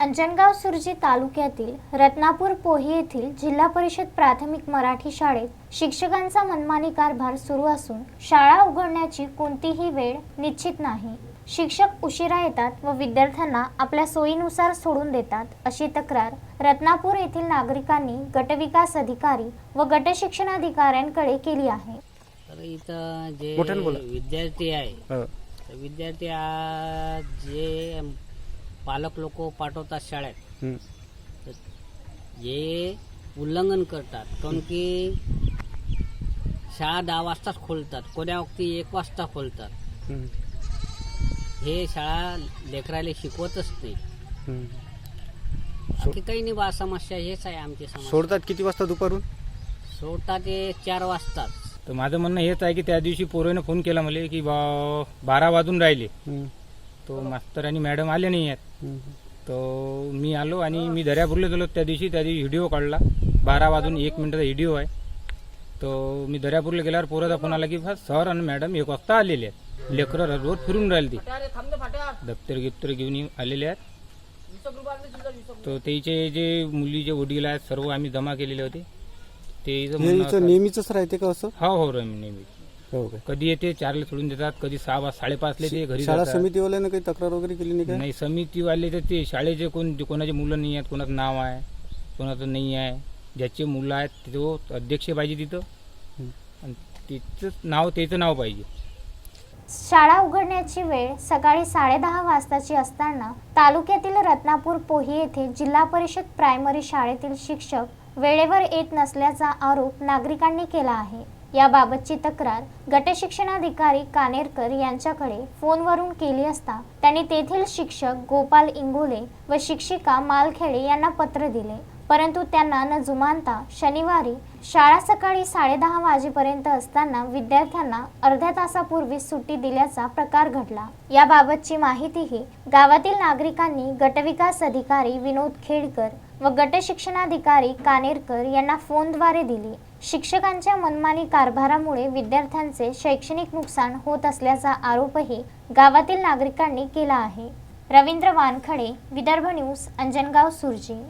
अंजनगाव सुरजी तालुक्यातील रत्नापूर पोही येथील जिल्हा परिषद प्राथमिक मराठी शाळेत शिक्षकांचा मनमानी कारभार सुरू असून शाळा उघडण्याची कोणतीही वेळ निश्चित नाही. शिक्षक उशिरा येतात व विद्यार्थ्यांना आपल्या सोयीनुसार सोडून देतात अशी तक्रार रत्नापूर येथील नागरिकांनी गटविकास अधिकारी व गटशिक्षणाधिकाऱ्यांकडे केली आहे. तर इथं जे मोठ्यानं बोला. विद्यार्थी आहे विद्यार्थी आज जे पालक लोक पाठवतात शाळेत. तर जे उल्लंघन करतात. काऊन की शाळा दहा वाजताच खोलतात. कोण्या वक्ती एक वाजता खोलतात. हे शाळा लेकराला शिकवतच नाही. बाकी काही नाही बा समस्या हेच आहे आमची समस्या. सोडतात किती वाजता दुपारून? सोडतात ते चार वाजताच. तर माझं म्हणणं हेच आहे की त्या दिवशी पोरोने फोन केला मला की बा बारा वाजून राहिले. तो मास्तर आणि मॅडम आले नाही आहेत. तर मी आलो आणि मी दर्यापूरला गेलो. त्या दिवशी त्या दिवशी व्हिडिओ काढला. बारा वाजून एक मिनिटाचा व्हिडिओ आहे. तो मी दर्यापूरला गेल्यावर पोराचा फोन आला की सर आणि मॅडम एक वाजता आलेले आहेत. लेकरं रोज फिरून राहिले ते. दप्तर गिप्तर घेऊन आलेले आहेत. तर त्याचे जे मुलीचे वडील आहेत सर्व आम्ही जमा केलेले होते. ते होतं- नेहमीच राहते का असं? हो हो रमी नेहमी. हो काय कधी येते चारला सोडून देतात कधी सहा वाज साडेपाचले ते घरी शाळा जातात. समितीवाल्यानं काही तक्रार वगैरे केली नाही काय नाही समितीवाले तर ते शाळेचे कोण कोणाचे मुलं नाही आहेत कोणाचं नाव आहे कोणाचं नाही आहे ज्याचे मुलं आहेत तो अध्यक्ष पाहिजे तिथं हं. आणि नाव त्याचं नाव पाहिजे शाळा उघडण्याची वेळ सकाळी साडेदहा वाजताची असताना तालुक्यातील रत्नापूर पोही येथे जिल्हा परिषद प्रायमरी शाळेतील शिक्षक वेळेवर येत नसल्याचा आरोप नागरिकांनी केला आहे. याबाबतची तक्रार गटशिक्षणाधिकारी कानेरकर यांच्याकडे फोनवरून केली असता त्यांनी तेथील शिक्षक गोपाल इंगोले व शिक्षिका मालखेडे यांना पत्र दिले. परंतु त्यांना न जुमानता शनिवारी शाळा सकाळी साडेदहा वाजेपर्यंत असताना विद्यार्थ्यांना अर्ध्या तासापूर्वी सुट्टी दिल्याचा प्रकार घडला. याबाबतची माहितीही गावातील नागरिकांनी गटविकास अधिकारी विनोद खेडकर व गटशिक्षणाधिकारी कानेरकर यांना फोनद्वारे दिली. शिक्षकांच्या मनमानी कारभारामुळे विद्यार्थ्यांचे शैक्षणिक नुकसान होत असल्याचा आरोपही गावातील नागरिकांनी केला आहे. रवींद्र वानखडे विदर्भ न्यूज अंजनगाव सुरजी.